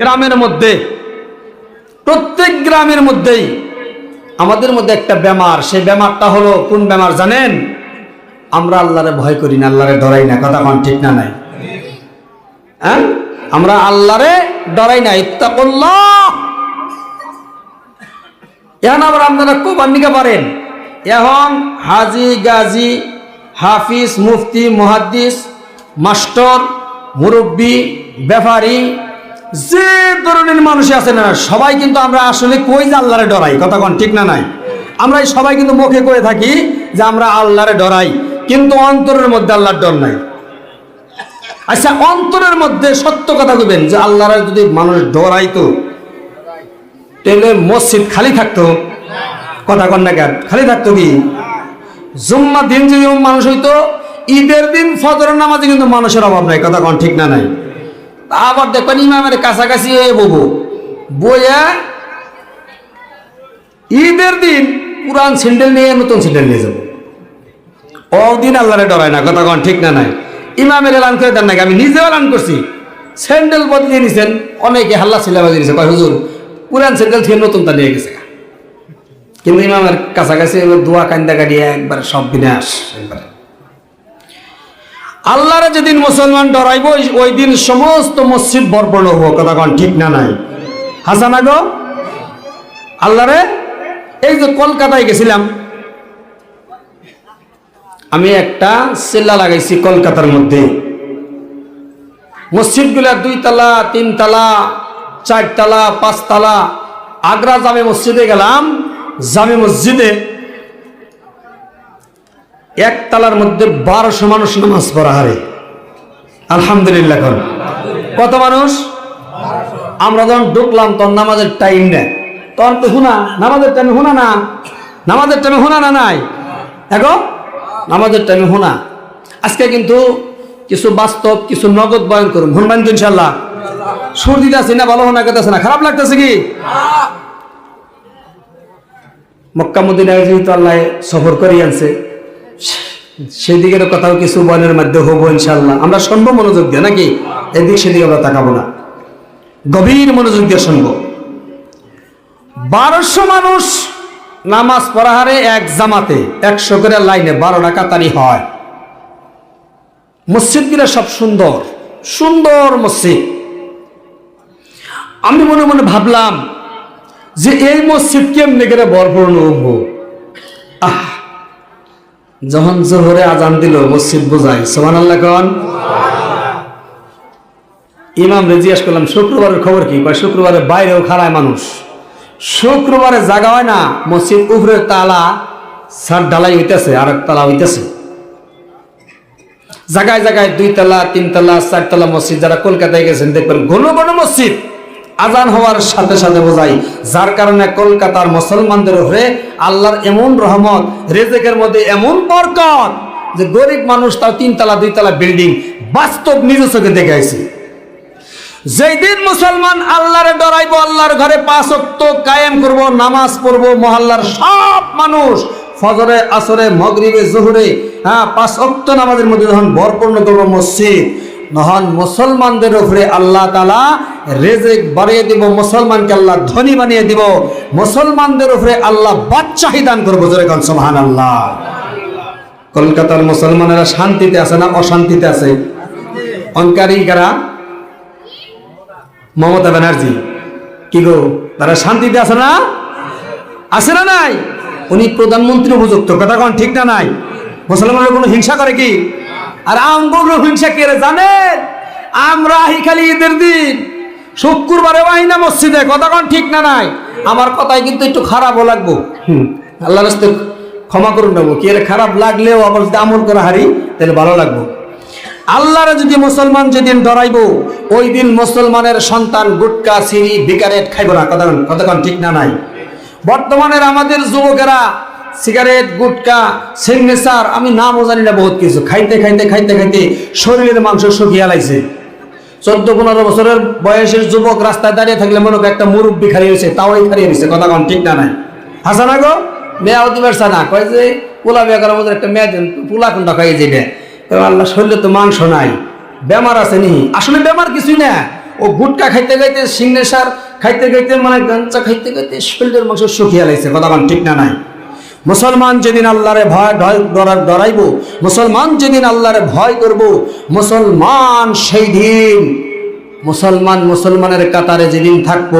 গ্রামের মধ্যে, প্রত্যেক গ্রামের মধ্যেই আমাদের মধ্যে একটা বেমার। সেই বেমারটা হলো, কোন বেমার জানেন? আমরা আল্লাহরে ভয় করি না, আল্লাহরে ডরাই না। কথা কোন ঠিক না নাই? হ্যাঁ? আমরা আল্লাহরে ডরাই না। ইত্তাকুল্লাহ! এখন আবার আপনারা খুব আন্নিকা পারেন। এখন হাজি, গাজী, হাফিজ, মুফতি, মুহাদ্দিস, মাস্টার, মুরব্বী, ব্যাপারী যে ধরনের মানুষ আছে না, সবাই কিন্তু আমরা আসলে কই যে আল্লাহরে ডরাই, কথা ঠিক না নাই? আমরা সবাই কিন্তু মুখে করে থাকি যে আমরা আল্লাহরে ডরাই, কিন্তু অন্তরের মধ্যে আল্লাহর ডর নাই। আচ্ছা অন্তরের মধ্যে সত্য কথা কইবেন যে আল্লাহরে যদি মানুষ ডরাইতো, তাহলে মসজিদ খালি থাকতো? কথা কন না কেন? খালি থাকতো কি? জুম্মা দিন যদি মানুষ হইতো, ঈদের দিন ফজরের নামাজে কিন্তু মানুষের অভাব নাই, কথা কন ঠিক না নাই? আবার দেখবেন ইমামের কাছাকাছি হয়ে ববু। বইয়া, ঈদের দিন পুরান স্যান্ডেল নিয়ে নতুন স্যান্ডেল নিয়ে যাব। দিন আল্লাহরে ডরায় না, কথা কন, ঠিক না নাই? ইমামের এলান করে দেন নাকি? আমি নিজেও এলান করছি। স্যান্ডেল বদলিয়ে নিছেন, অনেকে হাল্লা সিলাবাজি নিছে, কয়, হুজুর পুরান স্যান্ডেল থেকে নতুন তা নিয়ে গেছে কিন্তু ইমামের কাছাকাছি দোয়া কান্দা গাড়িয়ে একবার সব বিনাশ, একবারে। আল্লাহরে যেদিন মুসলমান ডরাইব, ওই- দিন সমস্ত মসজিদ বর্বণ হব কথা কন, ঠিক না নাই? হাসানা গো? আল্লাহরে? এই যে কলকাতায় গেছিলাম, আমি একটা সেল্লা লাগাইছি কলকাতার মধ্যে। মসজিদগুলা দুই তালা তিন তালা চারতলা, পাঁচতলা। আগ্রা জামে মসজিদে গেলাম, জামে মসজিদে এক তালার মধ্যে বারোশো মানুষ নামাজ পড়া, হারে। আলহামদুলিল্লাহ এখন কত মানুষ? আমরা যখন ঢুকলাম, তখন নামাজের টাইম নেয় তখন তো শুনা, নামাজের টাইমে শুনা না। নামাজের টাইমে শুনা না নাই? এখন? নামাজের টাইমে শোনা। আজকে কিন্তু কিছু বাস্তব, কিছু নগদ বয়ন করুন। শুনবেন তো ইনশাল্লাহ সুর দিতে আছে না, ভালো শোনা আছে না। খারাপ লাগতেছে কি? মক্কা মদিনায় যেহেতু আল্লাহ সফর করে আনছে সেই দিকের কথাও কিছু বয়নের মধ্যে হব ইনশাল্লাহ আমরা শুনব মনোযোগ দিয়ে, নাকি? এদিক সেদিকে আমরা তাকাবো না। গভীর মনোযোগ দিয়ে শুনব। বারোশো মানুষ নামাজ পড়াহারে এক জামাতে একশো করে লাইনে বারো টাকা তারি হয়। মসজিদগুলো সব সুন্দর সুন্দর মসজিদ। আমি মনে মনে ভাবলাম যে এই মসজিদ কেমনে করে বরপূর্ণ হব যখন জোহরে আজান দিল, মসজিদ বোঝাই সোমান আল্লাহ কন। ইমাম জিজ্ঞাসা করলাম, শুক্রবারের খবর কি? কয়, শুক্রবারে বাইরেও খাড়ায় মানুষ। শুক্রবারে জাগা হয় না, মসজিদ উপরে তালা সার ঢালাই হইতেছে, আর এক তালা হইতেছে। জায়গায় জায়গায় দুই তালা, তিন তালা, চার তালা মসজিদ, যারা কলকাতায় গেছেন, দেখবেন ঘন ঘন মসজিদ। আজান হওয়ার সাথে সাথে বোঝাই, যার কারণে কলকাতার মুসলমানদের উপরে আল্লাহর এমন রহমত, রেজেকের মধ্যে এমন বরকত যে গরিব মানুষ তাও তিন তালা দুই তালা বিল্ডিং বাস্তব নিজ চোখে দেখে আইছে যেই দিন মুসলমান আল্লাহরে ডরাইবো, আল্লাহর ঘরে পাঁচ অক্ত কায়েম করব, নামাজ পড়ব, মহল্লার সব মানুষ ফজরে, আসরে, মগরিবে, জোহরে হ্যাঁ পাঁচ অক্ত নামাজের মধ্যে যখন বরপূর্ণ করব মসজিদ নহন মুসলমানদের উপরে আল্লাহ তালা রেজেক বাড়িয়ে দিব, মুসলমানকে আল্লাহ ধনী বানিয়ে দিব। মুসলমানদের উপরে আল্লাহ বাদশাহী দান করব, জোরে কান সোহান আল্লাহ কলকাতার মুসলমানেরা শান্তিতে আছে না অশান্তিতে আছে? অঙ্কারী কারা? মমতা ব্যানার্জি। কি গো, তারা শান্তিতে আছে না? আছে না নাই? উনি প্রধানমন্ত্রী উপযুক্ত, কথা কোন, ঠিক না নাই? মুসলমানের কোনো হিংসা করে কি? আর আমগুলো হিংসা কে জানেন আমরা খালি ঈদের দিন, শুক্রবারে না মসজিদে, কথা কোন ঠিক না নাই? আমার কথায় কিন্তু একটু খারাপও লাগবো। আল্লাহ রাস্তে ক্ষমা করুন নেব কি খারাপ লাগলেও আবার যদি আমল করে হারি, তাহলে ভালো লাগবো। আল্লাহরে যদি মুসলমান যেদিন ডরাইব ওই দিন মুসলমানের সন্তান গুটকা, সিঁড়ি বিকারেট খাইব না কতক্ষণ কতক্ষণ ঠিক না নাই? বর্তমানের আমাদের যুবকেরা সিগারেট, গুটকা, সিগনেচার, আমি নামও জানি না বহুত কিছু। খাইতে খাইতে খাইতে খাইতে শরীরের মাংস শুকিয়ে লাইছে। চোদ্দ, পনেরো বছরের বয়সের যুবক রাস্তায় দাঁড়িয়ে থাকলে মনে হয় একটা মুরব্বী খারিয়েছে তাও খারিয়ে নিছে কথা কন, ঠিক না নাই? হাসানা গো মেয়া অতিবার সানা, কয় যে, পোলা বিয়া করার মধ্যে একটা মেয়ে পোলা কোনটা খাইয়ে যাবে আল্লাহ, শরীরে তো মাংস নাই, বেমার আছে নি। আসলে বেমার কিছুই না। ও গুটকা খাইতে খাইতে সিংনে সার খাইতে খাইতে মানে গাঞ্চা খাইতে খাইতে শরীরের মাংস শুকিয়ে লাইছে, কথা বল ঠিক না নাই? মুসলমান যেদিন আল্লাহরে ভয় ডরাইব, মুসলমান যেদিন আল্লাহরে ভয় করব, মুসলমান সেই দিন মুসলমান মুসলমানের কাতারে যেদিন থাকব,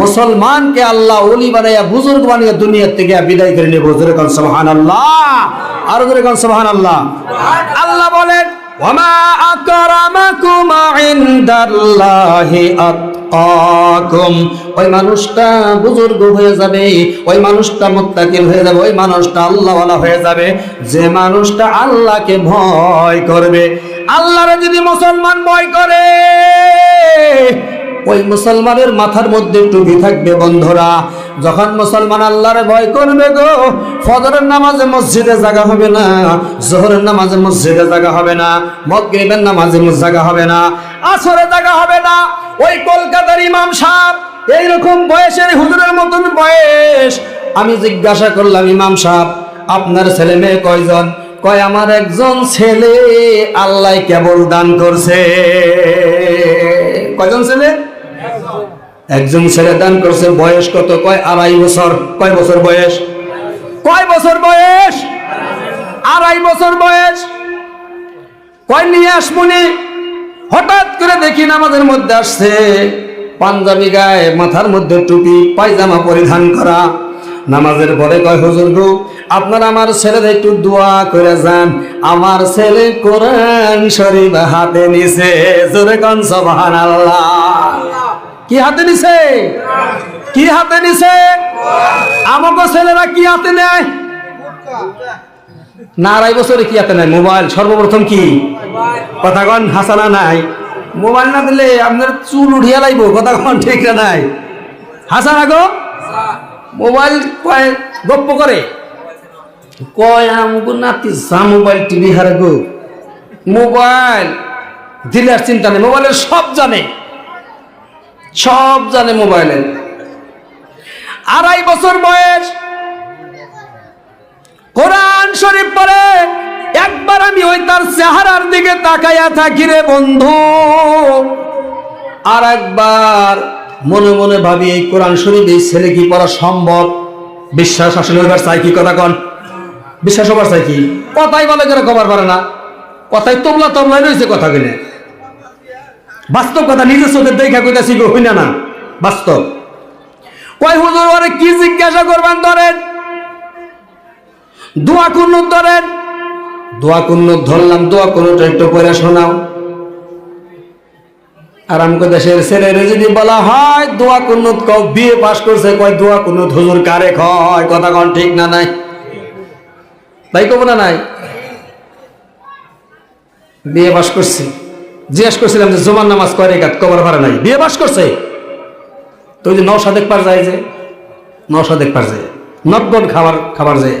মুসলমানকে আল্লাহ ওলি বানাইয়া, বুজুর্গ বানিয়ে দুনিয়ার থেকে বিদায় করে নেব। যেরকম সোহান আল্লাহ আর যেরকম সোহান আল্লাহ আল্লাহ বলেন ওমা আকরামাকুম ইনদাল্লাহি আতকাকুম ওই মানুষটা বুজুর্গ হয়ে যাবে, ওই মানুষটা মুত্তাকিল হয়ে যাবে, ওই মানুষটা আল্লাহওয়ালা হয়ে যাবে। যে মানুষটা আল্লাহকে ভয় করবে, আল্লাহরে যদি মুসলমান ভয় করে, ওই মুসলমানের মাথার মধ্যে টুপি থাকবে বন্ধুরা। যখন মুসলমান আল্লাহরে ভয় করবে গো, ফজরের নামাজে মসজিদে জায়গা হবে না, জোহরের নামাজে মসজিদে জায়গা হবে না, মগরিবের নামাজে জায়গা হবে না। আসরে জায়গা হবে না। ওই কলকাতার ইমাম সাহেব, এইরকম বয়সের হুজুরের মতন বয়স। আমি জিজ্ঞাসা করলাম, ইমাম সাহেব, আপনার ছেলে মেয়ে কয়জন? কয়, আমার একজন ছেলে আল্লাহ কেবল দান করছে। কয়জন ছেলে? একজন ছেলে দান করছে, বয়স কত? কয়, আড়াই বছর। কয় বছর বয়স? কয় বছর বয়স? আড়াই বছর বয়স। কয়, নিয়ে আসমুনি হঠাৎ করে দেখি নামাজের মধ্যে আসছে। পাঞ্জাবি গায়ে মাথার মধ্যে টুপি, পায়জামা পরিধান করা। নামাজের পরে কয়, হুজুর গো, আপনার আমার ছেলের একটু দোয়া করে যান। আমার ছেলে কোরআন শরীফ হাতে নিছে। জোরে কন, সুবহানাল্লাহ। কি হাতে নিছে? কি হাতে নিছে? আমাকে ছেলেরা কি হাতে নেয়? না আড়াই বছরে কি হাতে নাই? মোবাইল সর্বপ্রথম কি? কথা কন হাসানা নাই। মোবাইল না দিলে আপনার চুল উঠিয়া লাইব কথা কন ঠিক না নাই। হাসানা গো? মোবাইল কয়, গপ্প করে? কয় আমগো নাতি, যা মোবাইল টিভি হারে গো। মোবাইল দিলার চিন্তা নেই, মোবাইলের সব জানে। সব জানে মোবাইলে আড়াই বছর বয়স কোরআন শরীফ পড়ে, একবার আমি ওই তার চেহারার দিকে তাকাইয়া থাকি রে বন্ধু। আর একবার মনে মনে ভাবি, এই কোরআন শরীফ এই ছেলে কি পড়া সম্ভব? বিশ্বাস আসলে এবার চাই কি কথা কন? বিশ্বাস হবার চাই কি? কথাই বলে করে কবার পারে না। কথাই তবলা তবলাই রয়েছে কথা কিনে বাস্তব কথা নিজের চোখের দেখা কইতাছি গো, হইনা না? বাস্তব। কয়, হুজুর, ওরে কি জিজ্ঞাসা করবেন ধরেন? দোয়া কুন্নুত ধরেন। দোয়া কুন্নুত ধরলাম, দোয়া কুন্নুত একটু করে শোনাও। আর আরাম দেশের ছেলেরে যদি বলা হয়, দোয়া কুন্নুত কও, বিয়ে পাশ করছে, কয়, দোয়া কুন্নুত হুজুর কারে খয় কথা কন ঠিক না নাই? তাই কব না নাই? বিয়ে পাশ করছি। জিজ্ঞেস করছিলাম যে জমান নামাজ করে কাত কবর ভাড়া নাই। বিয়ে পাশ করছে? তো ওই যে নশাদেক পার যায় যে, নশাদেক পার যায়। নটগট খাবার খাবার যায়।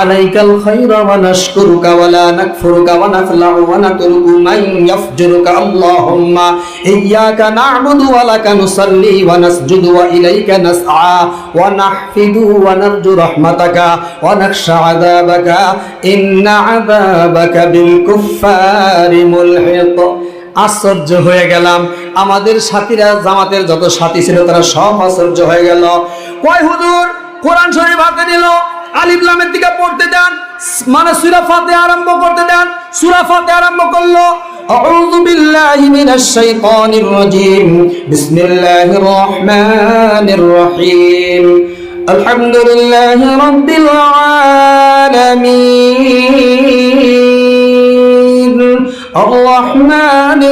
আলাইকাল খায়রা ওয়া নাশকুরুকা ওয়া লা নাকফুরুকা ওয়া নাখলাউ ওয়া নাতরুকু মান ইয়াফজুরুকা আল্লাহুম্মা। ইয়্যাকা না'বুদু ওয়া লাকা নুসাল্লি ওয়া নাসজুদু ওয়া ইলাইকা নাসআ ওয়া নাহফিদু ওয়া নারজু রাহমাতাকা ওয়া নাখশা আযাবাকা। ইন্না আযাবাকা বিল কুফফারি মুলহিক আশ্চর্য হয়ে গেলাম। আমাদের সাথীরা, জামাতের যত সাথী ছিল তারা সব আশ্চর্য হয়ে গেল। কয় হুজুর, কোরআন শরীফ হাতে নিল? আলিফলামের দিকে পড়তে দেন মানে সুরা ফাতে আরম্ভ করতে দেন সুরা ফাতে আরম্ভ করলো أعوذ بالله من الشيطان الرجيم بسم الله الرحمن الرحيم الحمد لله رب العالمين الرحمن